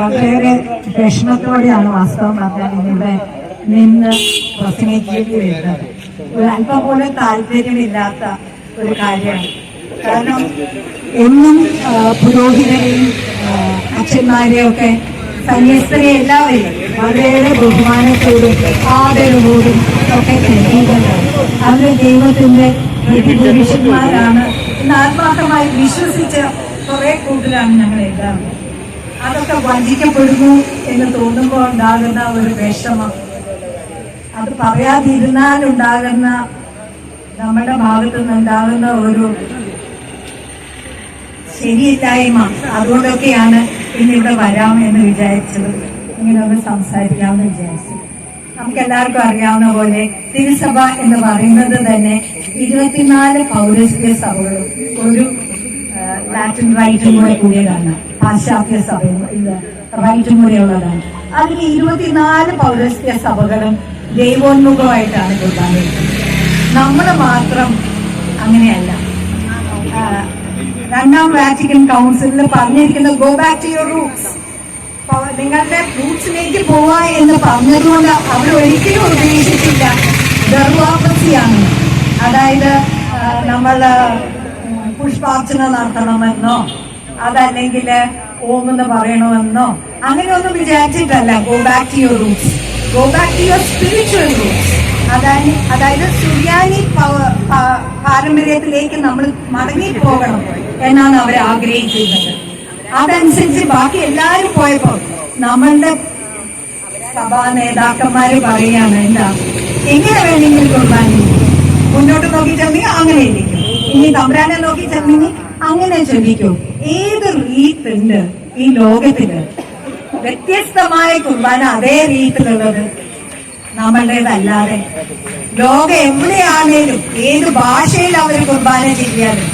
വളരെയേറെ വിഷമത്തോടെയാണ് വാസ്തവം പറഞ്ഞാൽ ഇവിടെ നിന്ന് പ്രസംഗിക്കേണ്ടി വരുന്നത്. ഒരു അല്പം പോലും താല്പര്യമില്ലാത്ത ഒരു കാര്യമാണ്. കാരണം എന്നും പുരോഹിതരെയും ആ, അച്ഛന്മാരെയും ഒക്കെ സന്യസ്തരെ എല്ലാവരെയും വളരെയേറെ ബഹുമാനത്തോടും ആദരവോടും ഒക്കെ കരുതുന്നത് അവർ ദൈവത്തിന്റെ പുരുഷന്മാരാണ് ആത്മാർത്ഥമായി വിശ്വസിച്ച കുറെ കൂടുതലാണ് ഞങ്ങൾ എല്ലാവരും അതൊക്കെ വഞ്ചിക്കപ്പെടുന്നു എന്ന് തോന്നുമ്പോൾ ഉണ്ടാകുന്ന ഒരു വിഷമം. അത് പറയാതിരുന്നാൽ ഉണ്ടാകുന്ന നമ്മുടെ ഭാഗത്ത് നിന്നുണ്ടാകുന്ന ഒരു ശരിയില്ലായ്മ. അതുകൊണ്ടൊക്കെയാണ് ഇന്ന് ഇവിടെ വരാം എന്ന് വിചാരിച്ചത്. ഇങ്ങനെ ഒന്ന് സംസാരിക്കാമെന്ന് വിചാരിച്ചു. നമുക്ക് എല്ലാവർക്കും അറിയാവുന്ന പോലെ തിരുസഭ എന്ന് പറയുന്നത് തന്നെ ഇരുപത്തിനാല് പൗരസ്ത്യ സഭകളും ഒരു ലാറ്റിൻ റൈറ്റും കൂടെ കൂടിയതാണ്. പാശ്ചാത്യ ഇത് റൈറ്റും കൂടെ ഉള്ളതാണ് അതിൽ ഇരുപത്തിനാല് പൗരസ്ത്യ സഭകളും ദൈവോന്മുഖമായിട്ടാണ് കുർബാന നമ്മൾ മാത്രം അങ്ങനെയല്ല. രണ്ടാം വാറ്റിക്കൻ കൗൺസിലിൽ പറഞ്ഞിരിക്കുന്നത് go back to your roots നിങ്ങളുടെ റൂട്ട്സിലേക്ക് പോവാ എന്ന് പറഞ്ഞതുകൊണ്ട് അവർ ഒരിക്കലും ഉദ്ദേശിച്ചില്ല ഗർഭാപസിയാണ് അതായത് നമ്മൾ പുഷ്പാർച്ചന നടത്തണമെന്നോ? അതല്ലെങ്കിൽ ഓം എന്ന് പറയണമെന്നോ? അങ്ങനെയൊന്നും വിചാരിച്ചിട്ടല്ല. Go back to your roots go back to your spiritual roots അതായത് അതായത് സുറിയാനി പാരമ്പര്യത്തിലേക്ക് നമ്മൾ മടങ്ങി പോകണം എന്നാണ് അവർ ആഗ്രഹിക്കുന്നത്. അതനുസരിച്ച് ബാക്കി എല്ലാവരും പോയപ്പോൾ നമ്മളുടെ സഭാ നേതാക്കന്മാര് പറയാണ് എന്താ? എങ്ങനെ വേണമെങ്കിൽ കുർബാന മുന്നോട്ട് നോക്കി അങ്ങനെ ഇരിക്കും. ഇനി തമ്പ്രാനെ നോക്കി ചെന്നിനി അങ്ങനെ ചിന്തിക്കൂ ഏത് റീത്ത് ഉണ്ട് ഈ ലോകത്തിൽ? വ്യത്യസ്തമായ കുർബാന അതേ റീത്തിലുള്ളത് നമ്മളുടേതല്ലാതെ. ലോകം എവിടെയാണേലും ഏത് ഭാഷയിൽ അവർ കുർബാന ചെയ്യാനും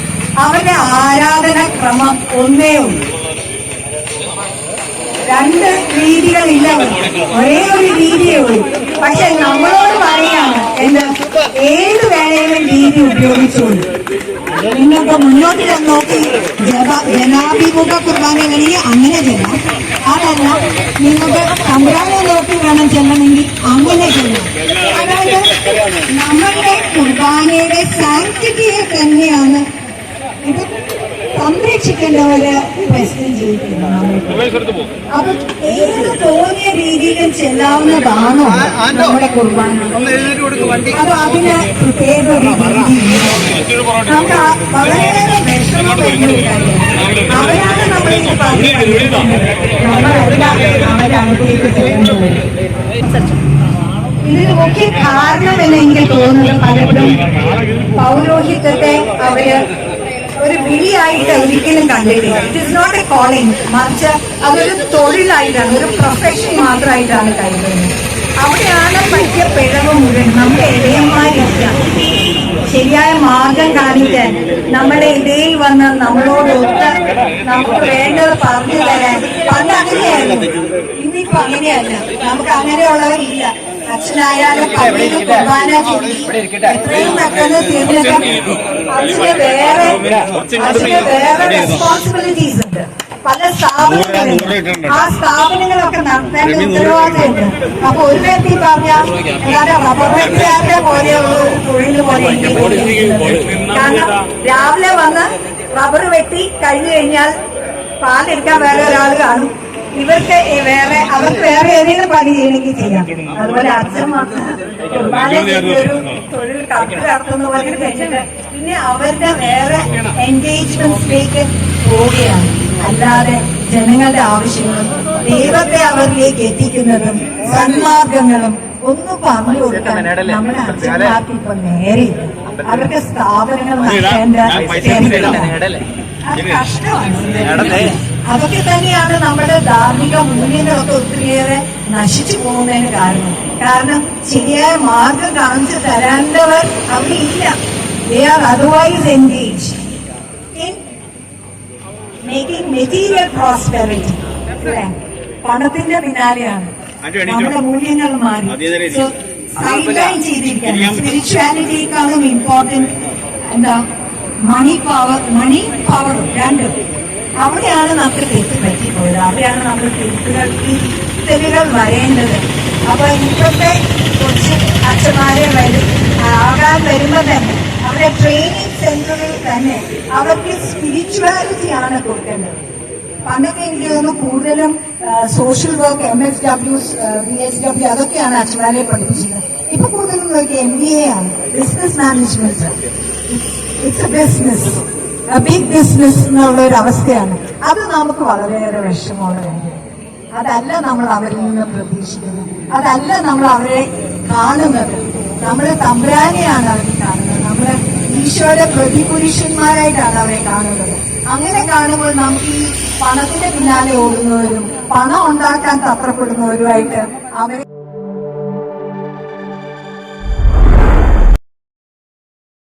അവരുടെ ആരാധന ക്രമം ഒന്നേ ഉള്ളൂ. രണ്ട് രീതികളില്ല ഒരേ ഒരു രീതിയേ ഉള്ളൂ. പക്ഷെ നമ്മളോട് പറയാണ് എന്ത്? ഏത് വേണേലും രീതി ഉപയോഗിച്ചോളൂ നിങ്ങൾക്ക് മുന്നോട്ട് നോക്കി. ജന- ജനാഭിമുഖ കുർബാന വേണമെങ്കിൽ അങ്ങനെ ചെല്ലാം അതല്ല നിങ്ങൾക്ക് തമ്പ്രാനെ നോക്കി വേണം ചെല്ലണമെങ്കിൽ അങ്ങനെ ചെല്ലാം അതായത് നമ്മളുടെ കുർബാനയുടെ സാങ്ക്ടിറ്റിയെ തന്നെയാണ് ഇത് സംരക്ഷിക്കേണ്ടവര് പ്രശ്നം ചെയ്തിട്ടുണ്ട് അപ്പൊ ഏത് തോന്നിയ രീതിയിലും ചെല്ലാവുന്നതാണോ നമ്മുടെ കുർബാന? അപ്പൊ അതിന് പ്രത്യേക ഒരു രീതി വളരെയേറെ വിഷമം വരുന്ന ഒരു കാര്യമാണ് അവരാണ് നമ്മളെ ഇത് പറഞ്ഞു അവരെ അടുത്തേക്ക് ഇതിന് മുഖ്യ കാരണം എന്ന് എനിക്ക് തോന്നുന്നത് പലപ്പോഴും പൗരോഹിത്യത്തെ അവർ ഒരു വിളിയായിട്ട് ഒരിക്കലും കണ്ടിട്ടില്ല. It is not a calling മറിച്ച് അതൊരു തൊഴിലായിട്ടാണ് ഒരു പ്രൊഫഷൻ മാത്രമായിട്ടാണ് കരുതുന്നത്. അവിടെയാണ് പറ്റിയ പിഴവ് മുഴുവൻ. നമ്മുടെ ഇടയന്മാരില്ല ശരിയായ മാർഗം കാണിക്കാൻ നമ്മുടെ ഇടയിൽ വന്ന് നമ്മളോട് ഒത്ത് നമുക്ക് വേണ്ടത് പറഞ്ഞു തരാൻ. പണ്ട് അങ്ങനെയായിരുന്നു. ഇന്നിപ്പോ അങ്ങനെയല്ല. നമുക്ക് അങ്ങനെയുള്ളവരില്ല അച്ഛനായാലും പള്ളിയിൽ കുർബാന എത്രയും പെട്ടെന്ന് തീർന്നിട്ടും അതിന് വേറെ അതിന് വേറെ റെസ്പോൺസിബിലിറ്റീസ് ഉണ്ട്. പല സ്ഥാപനങ്ങളുണ്ട് ആ സ്ഥാപനങ്ങളൊക്കെ നടത്തേണ്ട ഉത്തരവാദിത്തമുണ്ട്. അപ്പൊ ഒരു വ്യക്തി പറഞ്ഞ എന്നാലും റബ്ബർ വ്യക്തിയാരുടെ പോലെയുള്ള ഒരു തൊഴിൽ പോലെ. കാരണം രാവിലെ വന്ന് റബ്ബർ വെട്ടി കഴിഞ്ഞു കഴിഞ്ഞാൽ പാലെടുക്കാൻ വേറെ ഒരാൾ കാണും. ഇവർക്ക് വേറെ അവർക്ക് വേറെ ഏതെങ്കിലും പണി ചെയ്യണമെങ്കിൽ ചെയ്യാം. അതുപോലെ അച്ഛൻ വന്ന് തൊഴിൽ കറക്റ്റ് നടത്തുന്ന പോലെ കഴിഞ്ഞിട്ട് പിന്നെ അവരുടെ വേറെ എൻഗേജ്മെന്റ്സിലേക്ക് പോവുകയാണ്. അല്ലാതെ ജനങ്ങളുടെ ആവശ്യങ്ങളും ദൈവത്തെ അവരിലേക്ക് എത്തിക്കുന്നതും സന്മാർഗങ്ങളും ഒന്നും പറഞ്ഞു കൊടുക്കാൻ നമ്മുടെ അച്ഛന്മാർക്ക് ഇപ്പൊ നേരെ അവർക്ക് സ്ഥാപനങ്ങൾ അത് കഷ്ടമാണ്. അതൊക്കെ തന്നെയാണ് നമ്മുടെ ധാർമ്മിക മൂല്യങ്ങളൊക്കെ ഒത്തിരിയേറെ നശിച്ചു പോകുന്നതിന് കാരണം. കാരണം ശരിയായ മാർഗം കാണിച്ചു തരേണ്ടവർ അവിടെ ഇല്ല. They are otherwise engage in making material prosperity പണത്തിന്റെ പിന്നാലെയാണ്. നമ്മുടെ മൂല്യങ്ങൾ മാറി. സൈഡ് ലൈൻ ചെയ്തിരിക്കുകയാണ്. സ്പിരിച്വാലിറ്റിയേക്കാളും ഇമ്പോർട്ടന്റ് എന്താ? മണി പവർ മണി പവർ രണ്ടും. അവിടെയാണ് നമുക്ക് തെറ്റ് പറ്റിപ്പോയത്. അവിടെയാണ് നമ്മൾ തിരുത്തുകൾ തിരുത്തലുകൾ വരേണ്ടത്. അപ്പൊ ഇപ്പോഴത്തെ കൊച്ചു അച്ഛന്മാരെ വരും. ആകാൻ വരുമ്പോ തന്നെ അവരുടെ ട്രെയിനിങ് സെന്ററിൽ തന്നെ അവർക്ക് സ്പിരിച്വാലിറ്റി ആണ് കൊടുക്കേണ്ടത്. പണ്ടൊക്കെ എനിക്ക് തോന്നുന്നു കൂടുതലും social work M S W B S W അതൊക്കെയാണ് അച്ഛനാലയെ പഠിപ്പിച്ചത് ഇപ്പൊ കൂടുതലും എം ബി എ ആണ്. Business management it's a business big business എന്നുള്ള ഒരു അവസ്ഥയാണ്. അത് നമുക്ക് വളരെയേറെ വിഷമമുള്ള കാര്യമാണ്. അതല്ല നമ്മൾ അവരിൽ നിന്ന് പ്രതീക്ഷിക്കുന്നത്. അതല്ല നമ്മൾ അവരെ കാണുന്നത്. നമ്മൾ തമ്പുരാനെയാണ് അവർ കാണുന്നത്. ഈശോയുടെ പ്രതിപുരുഷന്മാരായിട്ടാണ് അവരെ കാണുന്നത്. അങ്ങനെ കാണുമ്പോൾ നമുക്ക് ഈ പണത്തിന്റെ പിന്നാലെ ഓടുന്നവരും പണം ഉണ്ടാക്കാൻ തത്രപ്പെടുന്നവരുമായിട്ട് അവരെ